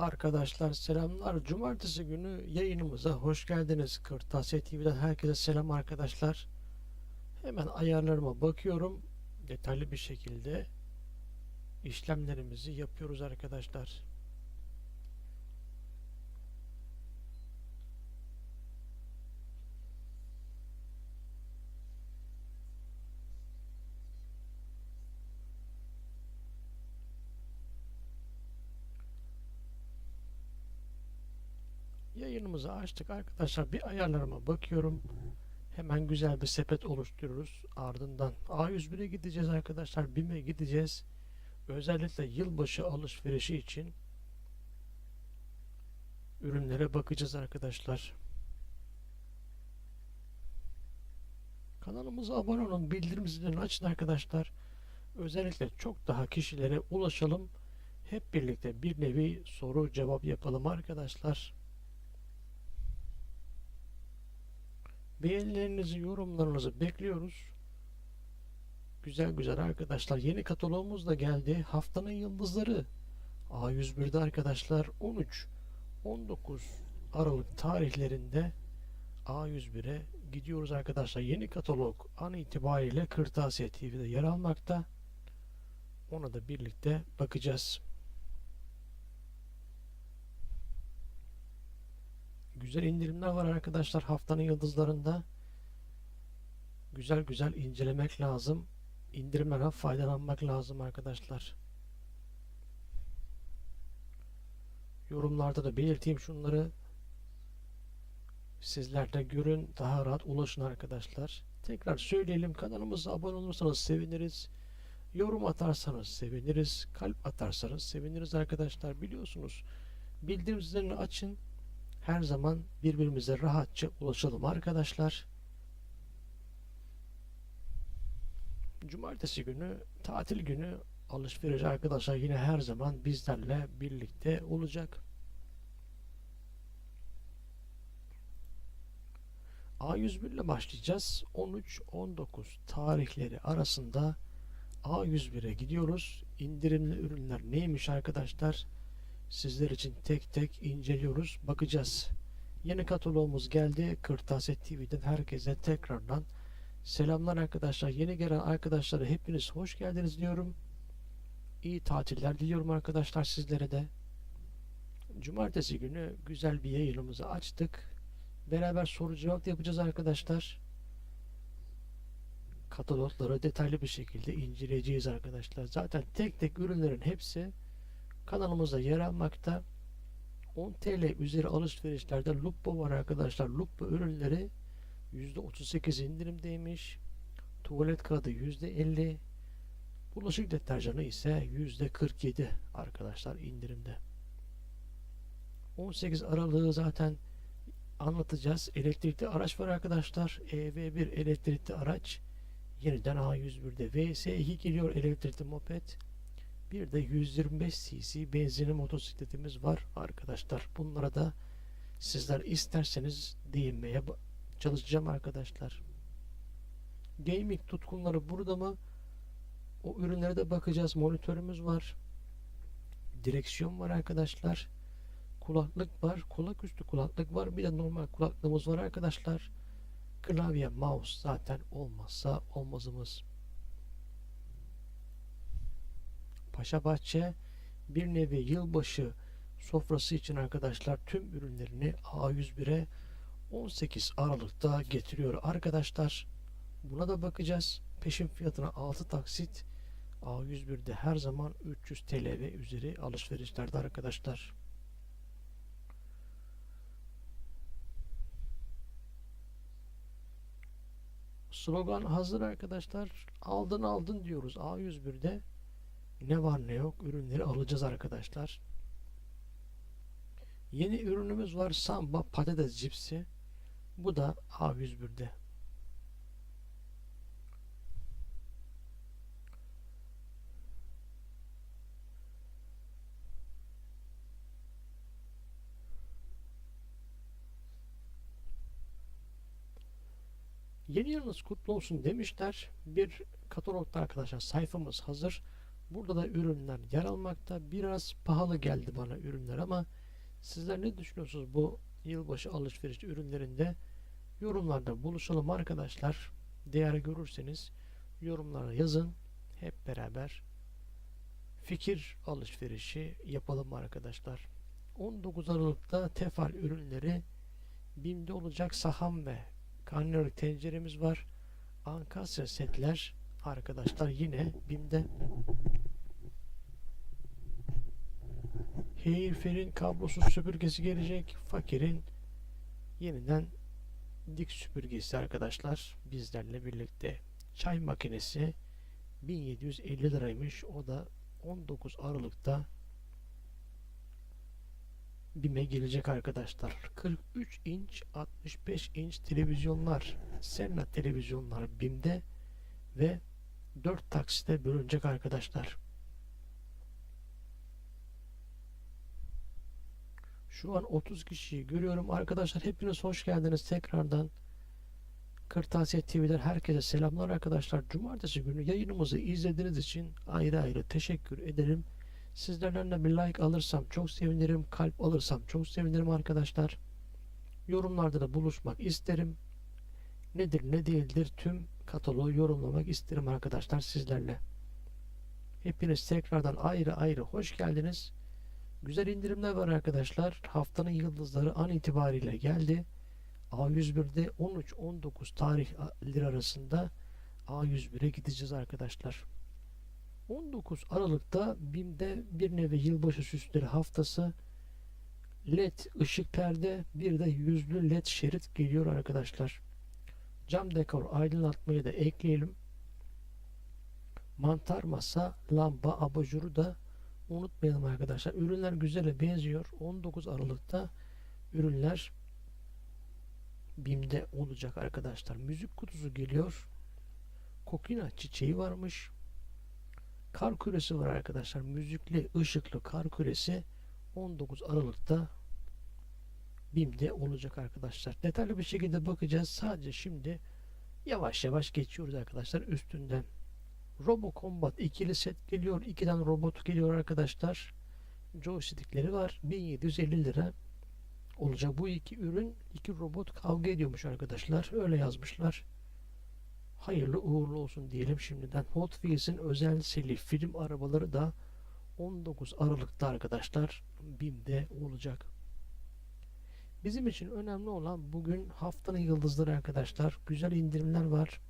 Arkadaşlar selamlar. Cumartesi günü yayınımıza hoş geldiniz. Kırtasiye TV'den herkese selam arkadaşlar. Hemen ayarlarıma bakıyorum. Detaylı bir şekilde işlemlerimizi yapıyoruz arkadaşlar. Yayınımızı açtık arkadaşlar. Bir ayarlarıma bakıyorum. Hemen güzel bir sepet oluşturuyoruz. Ardından A101'e gideceğiz arkadaşlar. BİM'e gideceğiz. Özellikle yılbaşı alışverişi için ürünlere bakacağız arkadaşlar. Kanalımıza abone olun. Bildirim zilini açın arkadaşlar. Özellikle çok daha kişilere ulaşalım. Hep birlikte bir nevi soru cevap yapalım arkadaşlar. Beğenilerinizi, yorumlarınızı bekliyoruz. Güzel güzel arkadaşlar. Yeni kataloğumuz da geldi. Haftanın yıldızları. A101'de arkadaşlar 13 19 Aralık tarihlerinde A101'e gidiyoruz arkadaşlar. Yeni katalog an itibariyle Kırtasiye TV'de yer almakta. Ona da birlikte bakacağız. Güzel indirimler var arkadaşlar haftanın yıldızlarında. Güzel güzel incelemek lazım. İndirimlerden faydalanmak lazım arkadaşlar. Yorumlarda da belirteyim şunları. Sizler de görün, daha rahat ulaşın arkadaşlar. Tekrar söyleyelim kanalımıza abone olursanız seviniriz. Yorum atarsanız seviniriz. Kalp atarsanız seviniriz arkadaşlar. Biliyorsunuz bildirim zilini açın. Her zaman birbirimize rahatça ulaşalım arkadaşlar. Cumartesi günü tatil günü alışveriş arkadaşlar yine her zaman bizlerle birlikte olacak. A101 ile başlayacağız. 13-19 tarihleri arasında A101'e gidiyoruz. İndirimli ürünler neymiş arkadaşlar? Sizler için tek tek inceliyoruz, bakacağız. Yeni kataloğumuz geldi. Kırtasiye TV'den herkese tekrardan selamlar arkadaşlar. Yeni gelen arkadaşlara hepiniz hoş geldiniz diyorum. İyi tatiller diliyorum arkadaşlar sizlere de. Cumartesi günü güzel bir yayınımızı açtık. Beraber soru cevap yapacağız arkadaşlar. Katalogları detaylı bir şekilde inceleyeceğiz arkadaşlar. Zaten tek tek ürünlerin hepsi kanalımızda yer almakta. 10 TL üzeri alışverişlerde Lupo var arkadaşlar. Lupo ürünleri %38 indirimdeymiş. Tuvalet kağıdı %50. Bulaşık deterjanı ise %47 arkadaşlar indirimde. 18 Aralık'ı zaten anlatacağız. Elektrikli araç var arkadaşlar. EV1 elektrikli araç. Yeniden A101'de VS2 geliyor elektrikli moped. Bir de 125 cc benzinli motosikletimiz var arkadaşlar. Bunlara da sizler isterseniz değinmeye çalışacağım arkadaşlar. Gaming tutkunları burada mı? O ürünlere de bakacağız. Monitörümüz var. Direksiyon var arkadaşlar. Kulaklık var. Kulak üstü kulaklık var. Bir de normal kulaklığımız var arkadaşlar. Klavye, mouse zaten olmazsa olmazımız. Paşabahçe bir nevi yılbaşı sofrası için arkadaşlar tüm ürünlerini A101'e 18 Aralık'ta getiriyor arkadaşlar. Buna da bakacağız. Peşin fiyatına 6 taksit A101'de her zaman 300 TL ve üzeri alışverişlerde arkadaşlar. Slogan hazır arkadaşlar. Aldın aldın diyoruz A101'de. Ne var ne yok ürünleri alacağız arkadaşlar. Yeni ürünümüz var. Samba patates cipsi. Bu da A101'de. Yeni yılınız kutlu olsun demişler. Bir katalogda arkadaşlar sayfamız hazır. Burada da ürünler yer almakta. Biraz pahalı geldi bana ürünler ama sizler ne düşünüyorsunuz bu yılbaşı alışveriş ürünlerinde? Yorumlarda buluşalım arkadaşlar. Değer görürseniz yorumlara yazın. Hep beraber fikir alışverişi yapalım arkadaşlar. 19 Aralık'ta tefal ürünleri BİM'de olacak saham ve karnıyarık tenceremiz var. Ankasya setler arkadaşlar yine BİM'de. Heyirfer'in kablosuz süpürgesi gelecek. Fakir'in yeniden dik süpürgesi arkadaşlar bizlerle birlikte. Çay makinesi 1750 liraymış. O da 19 Aralık'ta BİM'e gelecek arkadaşlar. 43 inç 65 inç televizyonlar Senna televizyonlar BİM'de ve 4 taksite bölünecek arkadaşlar. Şu an 30 kişiyi görüyorum. Arkadaşlar hepiniz hoş geldiniz tekrardan. Kırtasiye TV'den herkese selamlar arkadaşlar. Cumartesi günü yayınımızı izlediğiniz için ayrı ayrı teşekkür ederim. Sizlerden de bir like alırsam çok sevinirim. Kalp alırsam çok sevinirim arkadaşlar. Yorumlarda da buluşmak isterim. Nedir ne değildir tüm kataloğu yorumlamak isterim arkadaşlar sizlerle. Hepiniz tekrardan ayrı ayrı hoş geldiniz. Güzel indirimler var arkadaşlar. Haftanın yıldızları an itibariyle geldi. A101'de 13-19 tarihleri arasında A101'e gideceğiz arkadaşlar. 19 Aralık'ta BİM'de bir nevi yılbaşı süsleri haftası LED ışık perde bir de yüzlü LED şerit geliyor arkadaşlar. Cam dekor aydınlatmayı da ekleyelim. Mantar masa, lamba, abajuru da unutmayalım arkadaşlar. Ürünler güzele benziyor. 19 Aralık'ta ürünler BİM'de olacak arkadaşlar. Müzik kutusu geliyor. Kokina çiçeği varmış. Kar küresi var arkadaşlar. Müzikli, ışıklı kar küresi 19 Aralık'ta BİM'de olacak arkadaşlar. Detaylı bir şekilde bakacağız. Sadece şimdi yavaş yavaş geçiyoruz arkadaşlar üstünden. Robo Combat ikili set geliyor. İkiden robot geliyor arkadaşlar. Joystickleri var. 1750 lira olacak. Bu iki ürün iki robot kavga ediyormuş arkadaşlar. Öyle yazmışlar. Hayırlı uğurlu olsun diyelim şimdiden. Hot Wheels'in özel seri film arabaları da 19 Aralık'ta arkadaşlar BİM'de olacak. Bizim için önemli olan bugün haftanın yıldızları arkadaşlar. Güzel indirimler var.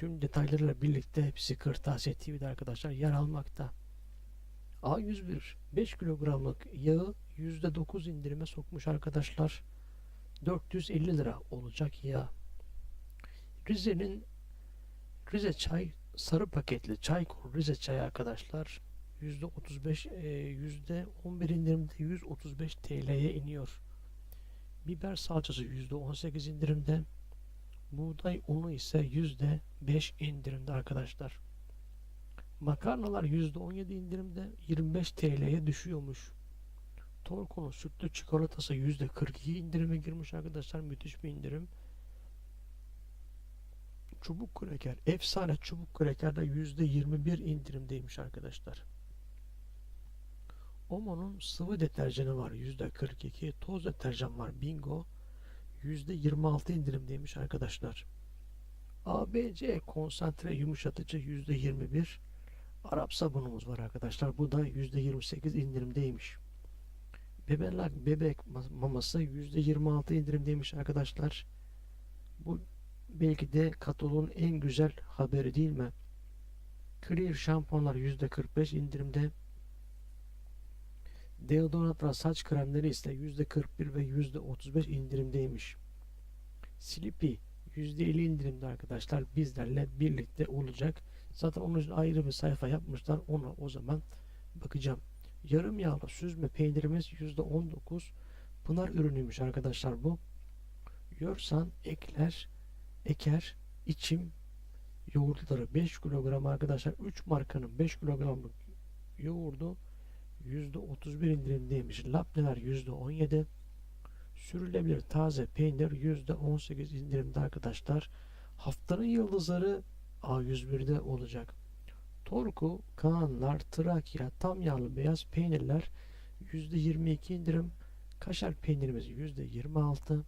Tüm detaylarıyla birlikte hepsi Kırtasiye TV'de arkadaşlar yer almakta. A101 5 kilogramlık yağı %9 indirime sokmuş arkadaşlar. 450 lira olacak yağ. Rize'nin Rize çay sarı paketli Çaykur Rize çayı arkadaşlar %35 %11 indirimde 135 TL'ye iniyor. Biber salçası %18 indirimde. Buğday unu ise %5 indirimde arkadaşlar. Makarnalar %17 indirimde 25 TL'ye düşüyormuş. Torko'nun sütlü çikolatası %42 indirime girmiş arkadaşlar. Müthiş bir indirim. Çubuk kreker, efsane çubuk kreker de %21 indirimdeymiş arkadaşlar. Omo'nun sıvı deterjanı var %42. Toz deterjan var Bingo. %26 indirimdeymiş arkadaşlar. ABC konsantre yumuşatıcı %21. Arap sabunumuz var arkadaşlar. Bu da %28 indirimdeymiş. Bebelak bebek maması %26 indirimdeymiş arkadaşlar. Bu belki de kataloğun en güzel haberi değil mi? Clear şampuanlar %45 indirimde. Deodorantlar saç kremleri ise %41 ve %35 indirimdeymiş. Sleepy %50 indirimde arkadaşlar bizlerle birlikte olacak. Zaten onun için ayrı bir sayfa yapmışlar. Ona o zaman bakacağım. Yarım yağlı süzme peynirimiz %19 Pınar ürünüymüş arkadaşlar bu. Yorsan ekler, eker, içim yoğurtları 5 kilogram arkadaşlar 3 markanın 5 kilogramlık yoğurdu %31 indirimdeymiş. Labneler %17 sürülebilir taze peynir %18 indirimde arkadaşlar. Haftanın yıldızları A101'de olacak. Torku, Kaanlar, Trakya, tam yağlı beyaz peynirler %22 indirim. Kaşar peynirimiz %26.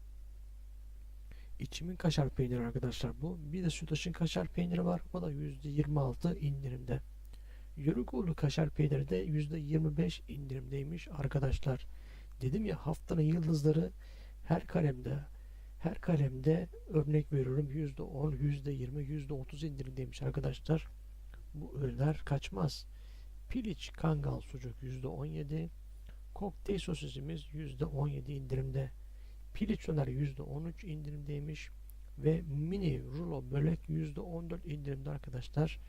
İçimin kaşar peyniri arkadaşlar bu. Bir de Sütaş'ın kaşar peyniri var. O da %26 indirimde. Yörükoğlu kaşar peyniri de %25 indirimdeymiş arkadaşlar. Dedim ya haftanın yıldızları her kalemde her kalemde örnek veriyorum %10, %20, %30 indirimdeymiş arkadaşlar. Bu ürünler kaçmaz. Piliç kangal sucuk %17, kokteyl sosisimiz %17 indirimde. Piliç döner %13 indirimdeymiş ve mini rulo börek %14 indirimde arkadaşlar.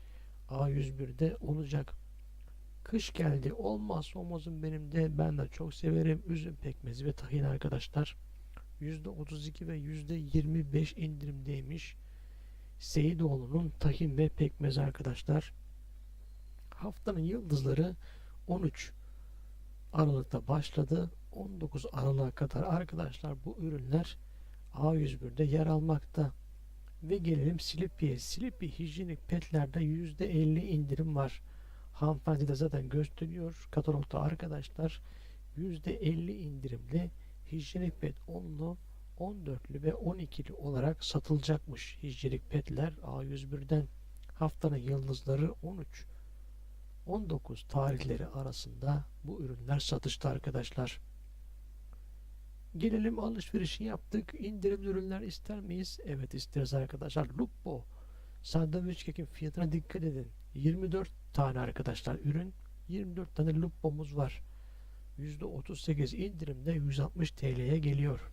A101'de olacak. Kış geldi. Olmaz olmazım benim de. Ben de çok severim. Üzüm pekmezi ve tahin arkadaşlar. %32 ve %25 indirimdeymiş. Seyidoğlu'nun tahin ve pekmezi arkadaşlar. Haftanın yıldızları 13 Aralık'ta başladı. 19 Aralık'a kadar arkadaşlar bu ürünler A101'de yer almakta. Ve gelelim Slippy'ye. Slippy hijyenik petlerde %50 indirim var. Hanımefendi de zaten gösteriyor. Katalogda arkadaşlar %50 indirimli hijyenik pet 10'lu, 14'lü ve 12'li olarak satılacakmış hijyenik petler A101'den. Haftanın yıldızları 13 19 tarihleri arasında bu ürünler satışta arkadaşlar. Gelelim alışverişi yaptık. İndirimli ürünler ister miyiz? Evet isteriz arkadaşlar. Lupo sandviç kekin fiyatına dikkat edin. 24 tane arkadaşlar ürün. 24 tane Lupo'muz var. %38 indirimde 160 TL'ye geliyor.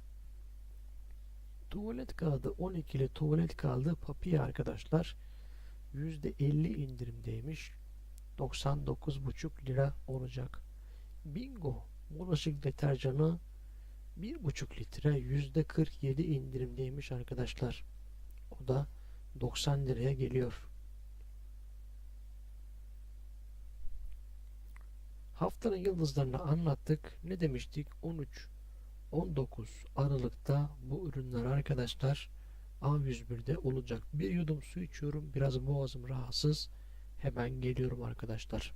Tuvalet kağıdı 12'li tuvalet kağıdı papiye arkadaşlar. %50 indirimdeymiş. 99,5 lira olacak. Bingo bulaşık deterjanı 1,5 litre %47 indirimdeymiş arkadaşlar. O da 90 liraya geliyor. Haftanın yıldızlarını anlattık. Ne demiştik? 13 19 Aralık'ta bu ürünler arkadaşlar A101'de olacak. Bir yudum su içiyorum. Biraz boğazım rahatsız. Hemen geliyorum arkadaşlar.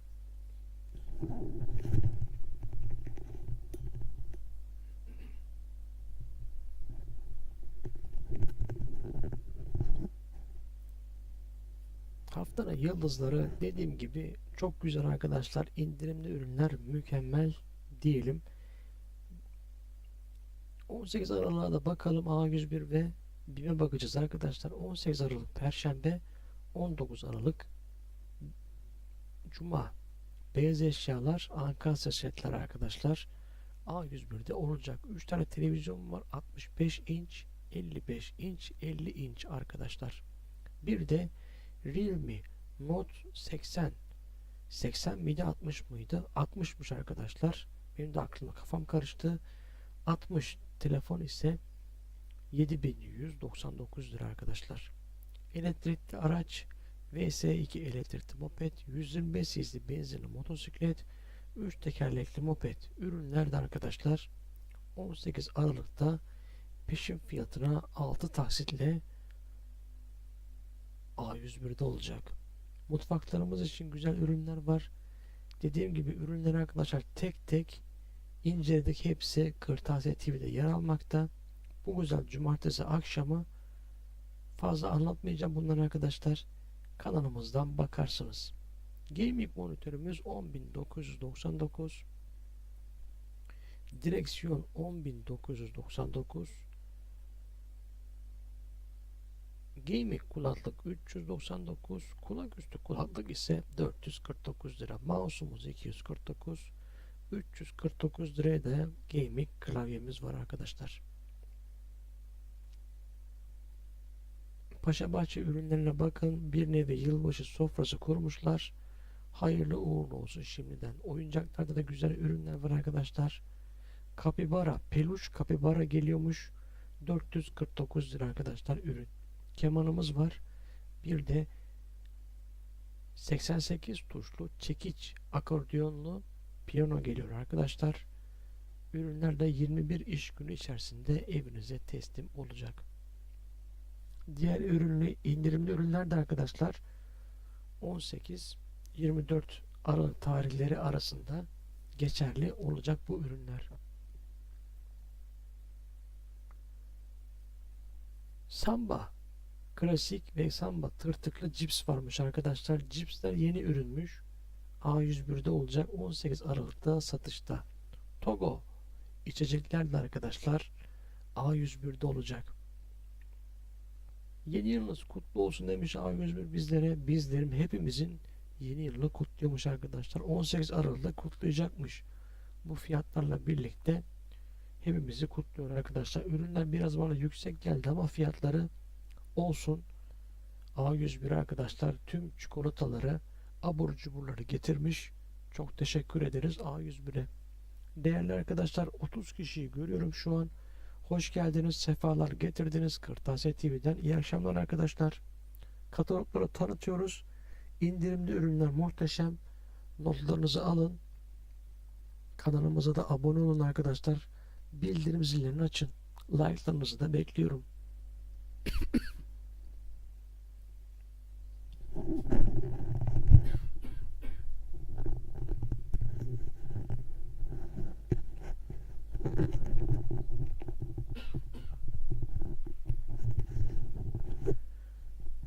Haftanın yıldızları dediğim gibi çok güzel arkadaşlar. İndirimli ürünler mükemmel diyelim. 18 Aralık'a da bakalım A101 ve BİM'e bakacağız arkadaşlar. 18 Aralık Perşembe 19 Aralık Cuma beyaz eşyalar Ankasya setler arkadaşlar. A101'de olacak. 3 tane televizyon var. 65 inç, 55 inç, 50 inç arkadaşlar. Bir de Realme Note 80 80 miydi 60 mıydı? 60'mış arkadaşlar. Benim de aklımda kafam karıştı. 60 telefon ise 7199 lira arkadaşlar. Elektrikli araç VS2 elektrikli moped, 125 cc benzinli motosiklet, 3 tekerlekli moped ürünlerde arkadaşlar 18 Aralık'ta peşin fiyatına 6 taksitle A101'de olacak. Mutfaklarımız için güzel ürünler var. Dediğim gibi ürünleri arkadaşlar tek tek inceledik. Hepsi Kırtasiye TV'de yer almakta. Bu güzel cumartesi akşamı fazla anlatmayacağım bunları arkadaşlar. Kanalımızdan bakarsınız. Gaming monitörümüz 10.999 Direksiyon 10.999 Gaming kulaklık 399 kulak üstü kulaklık ise 449 lira mouse'umuz 249 349 liraya da gaming klavyemiz var arkadaşlar. Paşabahçe ürünlerine bakın. Bir nevi yılbaşı sofrası kurmuşlar. Hayırlı uğurlu olsun şimdiden. Oyuncaklarda da güzel ürünler var arkadaşlar. Kapibara, peluş kapibara geliyormuş. 449 lira arkadaşlar ürün. Kemanımız var. Bir de 88 tuşlu çekiç akordiyonlu piyano geliyor arkadaşlar. Ürünler de 21 iş günü içerisinde evinize teslim olacak. Diğer ürünlü indirimli ürünler de arkadaşlar 18 24 Aralık tarihleri arasında geçerli olacak bu ürünler. Samba klasik ve samba tırtıklı cips varmış arkadaşlar. Cipsler yeni ürünmüş. A101'de olacak 18 Aralık'ta satışta. Togo içecekler de arkadaşlar A101'de olacak. Yeni yılınız kutlu olsun demiş A101 bizlere. Bizlerim hepimizin yeni yılını kutluyormuş arkadaşlar. 18 Aralık'ta kutlayacakmış. Bu fiyatlarla birlikte hepimizi kutluyor arkadaşlar. Ürünler biraz bana yüksek geldi ama fiyatları olsun. A101 arkadaşlar tüm çikolataları abur cuburları getirmiş. Çok teşekkür ederiz A101'e. Değerli arkadaşlar 30 kişiyi görüyorum şu an. Hoş geldiniz, sefalar getirdiniz Kırtasiye TV'den. İyi akşamlar arkadaşlar. Katalogları tanıtıyoruz. İndirimli ürünler muhteşem. Notlarınızı alın. Kanalımıza da abone olun arkadaşlar. Bildirim zillerini açın. Like'larınızı da bekliyorum.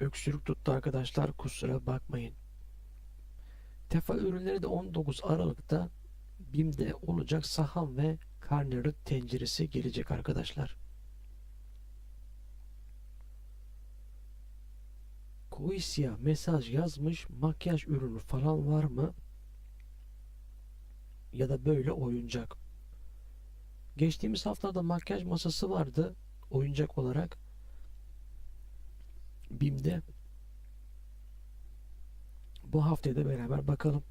Öksürük tuttu arkadaşlar kusura bakmayın. Tefa ürünleri de 19 Aralık'ta BİM'de olacak saham ve karnıyarık tenceresi gelecek arkadaşlar. Koisya mesaj yazmış makyaj ürünü falan var mı? Ya da böyle oyuncak. Geçtiğimiz haftada makyaj masası vardı oyuncak olarak. BİM'de. Bu haftaya da beraber bakalım.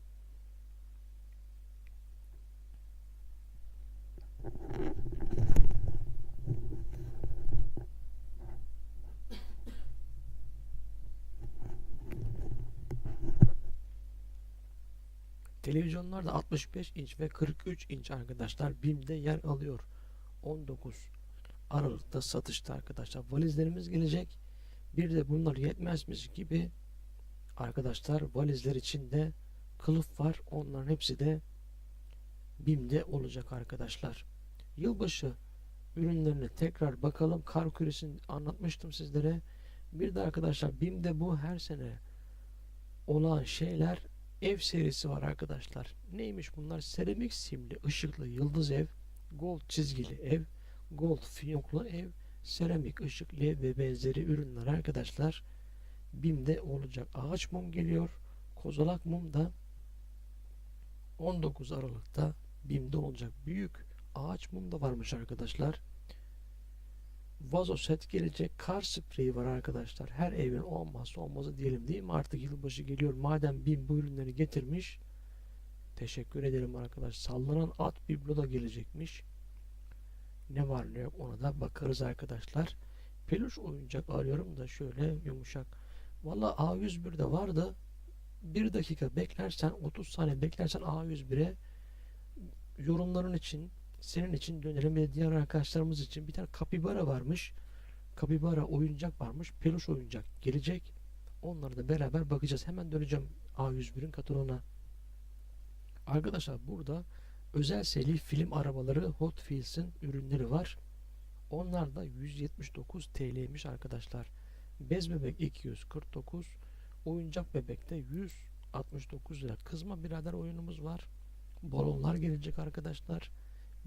Televizyonlar da 65 inç ve 43 inç arkadaşlar BİM'de yer alıyor. 19 Aralık'ta satışta arkadaşlar. Valizlerimiz gelecek. Bir de bunlar yetmezmiş gibi arkadaşlar valizler içinde kılıf var. Onların hepsi de BİM'de olacak arkadaşlar. Yılbaşı ürünlerine tekrar bakalım. Kar küresini anlatmıştım sizlere. Bir de arkadaşlar BİM'de bu her sene olan şeyler ev serisi var arkadaşlar. Neymiş bunlar? Seramik simli, ışıklı yıldız ev, gold çizgili ev, gold fiyonklu ev, seramik, ışık, led ve benzeri ürünler arkadaşlar BİM'de olacak. Ağaç mum geliyor. Kozalak mum da 19 Aralık'ta BİM'de olacak. Büyük ağaç mum da varmış arkadaşlar. Vazo set gelecek. Kar spreyi var arkadaşlar. Her evin olmazsa olmazı diyelim değil mi? Artık yılbaşı geliyor. Madem BİM bu ürünleri getirmiş. Teşekkür ederim arkadaş. Sallanan at biblo da gelecekmiş. Ne var ne yok ona da bakarız arkadaşlar. Peluş oyuncak arıyorum da şöyle yumuşak. Valla A101'de vardı. Bir dakika beklersen 30 saniye beklersen A101'e yorumların için senin için dönerim ve diğer arkadaşlarımız için bir tane kapibara varmış. Kapibara oyuncak varmış. Peluş oyuncak gelecek. Onları da beraber bakacağız. Hemen döneceğim A101'in kataloğuna. Arkadaşlar burada özel seri film arabaları Hot Wheels'in ürünleri var. Onlar da 179 TL'ymiş arkadaşlar. Bez bebek 249, oyuncak bebekte 169 lira. Kızma birader oyunumuz var. Balonlar gelecek arkadaşlar.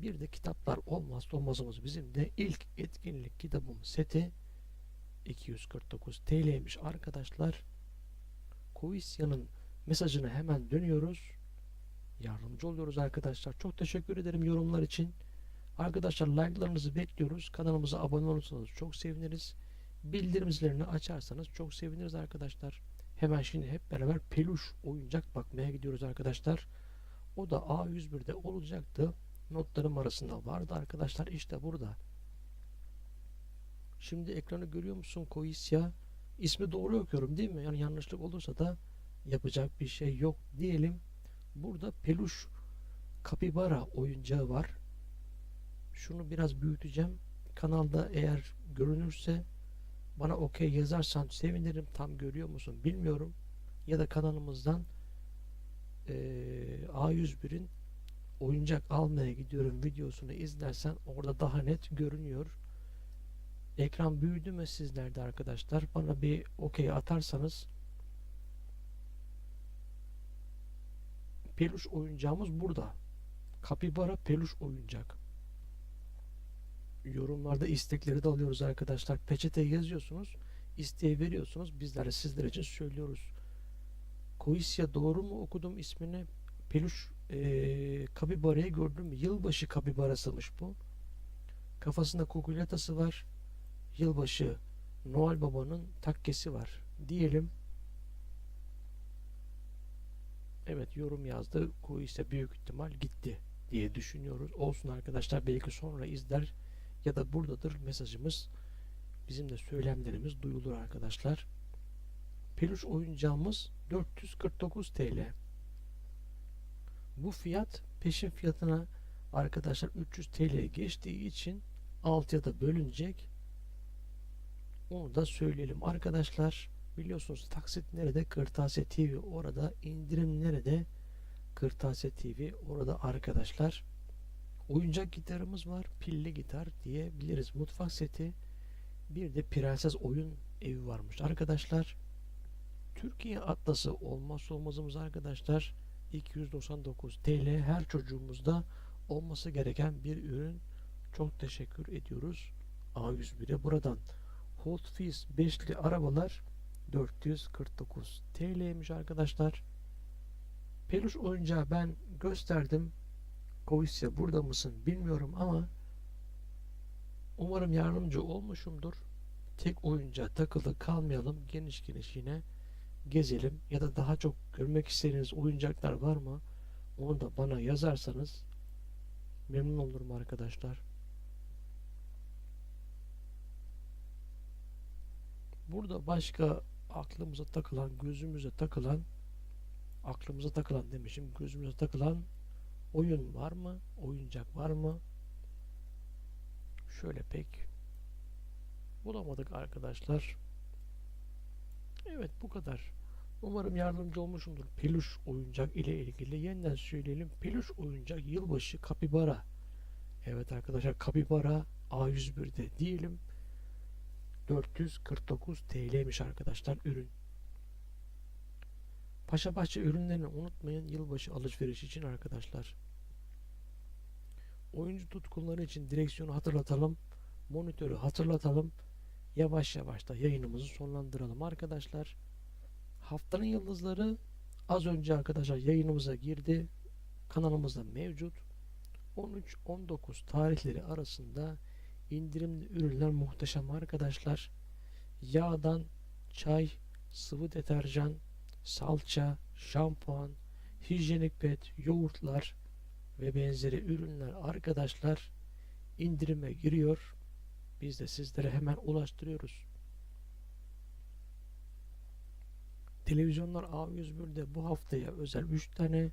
Bir de kitaplar olmazsa olmazımız bizim de ilk etkinlik kitabımız seti 249 TL'ymiş arkadaşlar. Kovisya'nın mesajını hemen dönüyoruz. Yardımcı oluyoruz arkadaşlar. Çok teşekkür ederim yorumlar için. Arkadaşlar like'larınızı bekliyoruz. Kanalımıza abone olursanız çok seviniriz. Bildirim zillerini açarsanız çok seviniriz arkadaşlar. Hemen şimdi hep beraber peluş oyuncak bakmaya gidiyoruz arkadaşlar. O da A101'de olacaktı. Notlarım arasında vardı arkadaşlar. İşte burada. Şimdi ekranı görüyor musun Koisya? İsmi doğru okuyorum değil mi? Yani yanlışlık olursa da yapacak bir şey yok diyelim. Burada peluş kapibara oyuncağı var. Şunu biraz büyüteceğim. Kanalda eğer görünürse bana okey yazarsan sevinirim. Tam görüyor musun bilmiyorum. Ya da kanalımızdan eee, A101'in oyuncak almaya gidiyorum videosunu izlersen orada daha net görünüyor. Ekran büyüdü mü sizlerde arkadaşlar? Bana bir okey atarsanız peluş oyuncağımız burada. Kapibara peluş oyuncak. Yorumlarda istekleri de alıyoruz arkadaşlar. Peçeteye yazıyorsunuz. isteği veriyorsunuz. Bizler de sizler için söylüyoruz. Koisya doğru mu okudum ismini? Peluş eee kapibarayı gördüm? Yılbaşı kapibarasıymış bu. Kafasında kukuletası var. Yılbaşı Noel Baba'nın takkesi var. Diyelim. Evet yorum yazdı. Koisya büyük ihtimal gitti diye düşünüyoruz. Olsun arkadaşlar belki sonra izler ya da buradadır mesajımız. Bizim de söylemlerimiz duyulur arkadaşlar. Peluş oyuncağımız 449 TL. Bu fiyat peşin fiyatına arkadaşlar 300 TL geçtiği için 6'ya da bölünecek. Onu da söyleyelim arkadaşlar. Biliyorsunuz taksit nerede? Kırtasiye TV orada. indirim nerede? Kırtasiye TV orada arkadaşlar. Oyuncak gitarımız var. Pilli gitar diyebiliriz. Mutfak seti. Bir de prenses oyun evi varmış arkadaşlar. Türkiye Atlası olmazsa olmazımız arkadaşlar. 299 TL her çocuğumuzda olması gereken bir ürün. Çok teşekkür ediyoruz. A101'e buradan. Hot Fizz 5'li arabalar 449 TL'ymiş arkadaşlar. Peluş oyuncağı ben gösterdim. Kovisya burada mısın bilmiyorum ama umarım yardımcı olmuşumdur. Tek oyuncağa takılı kalmayalım. Geniş geniş yine gezelim ya da daha çok görmek istediğiniz oyuncaklar var mı? Onu da bana yazarsanız memnun olurum arkadaşlar. Burada başka aklımıza takılan, gözümüze takılan, aklımıza takılan demişim, gözümüze takılan oyun var mı? Oyuncak var mı? Şöyle pek bulamadık arkadaşlar. Evet bu kadar. Umarım yardımcı olmuşumdur. Peluş oyuncak ile ilgili yeniden söyleyelim. Peluş oyuncak yılbaşı kapibara. Evet arkadaşlar kapibara A101'de diyelim. 449 TL'ymiş arkadaşlar ürün. Paşabahçe ürünlerini unutmayın yılbaşı alışveriş için arkadaşlar. Oyuncu tutkunları için direksiyonu hatırlatalım. Monitörü hatırlatalım. Yavaş yavaş da yayınımızı sonlandıralım arkadaşlar. Haftanın yıldızları az önce arkadaşlar yayınımıza girdi. Kanalımızda mevcut. 13-19 tarihleri arasında indirimli ürünler muhteşem arkadaşlar. Yağdan çay, sıvı deterjan, salça, şampuan, hijyenik pet, yoğurtlar ve benzeri ürünler arkadaşlar indirime giriyor. Biz de sizlere hemen ulaştırıyoruz. Televizyonlar A101'de bu haftaya özel 3 tane,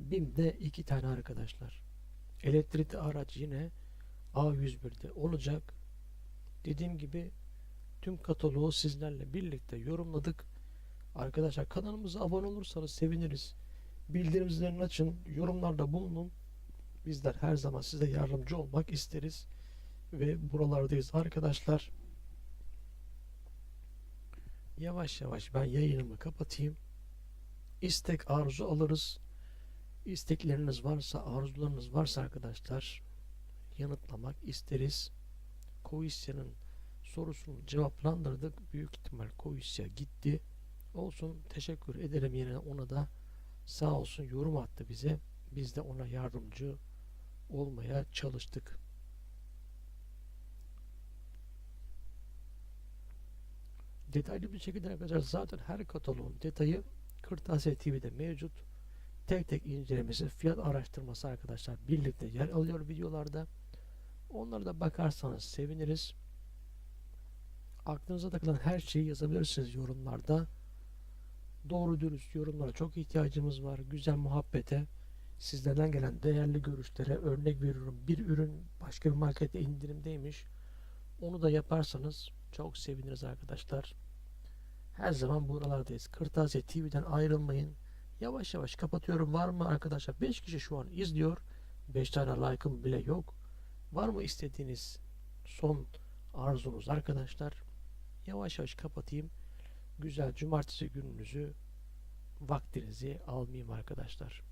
BİM'de 2 tane arkadaşlar. Elektrikli araç yine A101'de olacak. Dediğim gibi tüm kataloğu sizlerle birlikte yorumladık. Arkadaşlar kanalımıza abone olursanız seviniriz. Bildirimlerini açın, yorumlarda bulunun. Bizler her zaman size yardımcı olmak isteriz. Ve buralardayız arkadaşlar. Yavaş yavaş ben yayınımı kapatayım. İstek arzu alırız. İstekleriniz varsa, arzularınız varsa arkadaşlar yanıtlamak isteriz. Koisya'nın sorusunu cevaplandırdık. Büyük ihtimal Koisya gitti. Olsun teşekkür ederim yine ona da sağ olsun yorum attı bize. Biz de ona yardımcı olmaya çalıştık. Detaylı bir şekilde arkadaşlar zaten her kataloğun detayı Kırtasiye TV'de mevcut. Tek tek incelemesi, fiyat araştırması arkadaşlar birlikte yer alıyor videolarda. Onlara da bakarsanız seviniriz. Aklınıza takılan her şeyi yazabilirsiniz yorumlarda. Doğru dürüst yorumlara çok ihtiyacımız var. Güzel muhabbete, sizlerden gelen değerli görüşlere örnek veriyorum. Bir ürün başka bir markette indirimdeymiş. Onu da yaparsanız çok seviniriz arkadaşlar. Her zaman buralardayız. Kırtasiye TV'den ayrılmayın. Yavaş yavaş kapatıyorum. Var mı arkadaşlar? 5 kişi şu an izliyor. 5 tane like'ım bile yok. Var mı istediğiniz son arzunuz arkadaşlar? Yavaş yavaş kapatayım. Güzel cumartesi gününüzü vaktinizi almayayım arkadaşlar.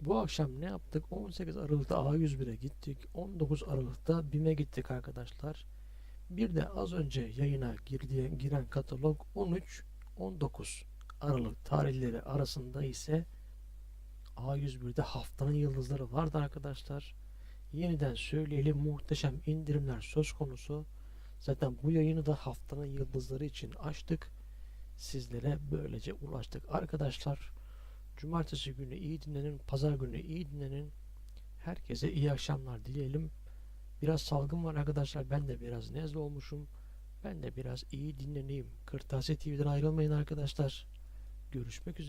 Bu akşam ne yaptık? 18 Aralık'ta A101'e gittik. 19 Aralık'ta BİM'e gittik arkadaşlar. Bir de az önce yayına girdiği, giren katalog 13-19 Aralık tarihleri arasında ise A101'de haftanın yıldızları vardı arkadaşlar. Yeniden söyleyelim muhteşem indirimler söz konusu. Zaten bu yayını da haftanın yıldızları için açtık. Sizlere böylece ulaştık. Arkadaşlar Cumartesi günü iyi dinlenin, pazar günü iyi dinlenin. Herkese iyi akşamlar dileyelim. Biraz salgın var arkadaşlar. Ben de biraz nezle olmuşum. Ben de biraz iyi dinleneyim. Kırtasiye TV'den ayrılmayın arkadaşlar. Görüşmek üzere.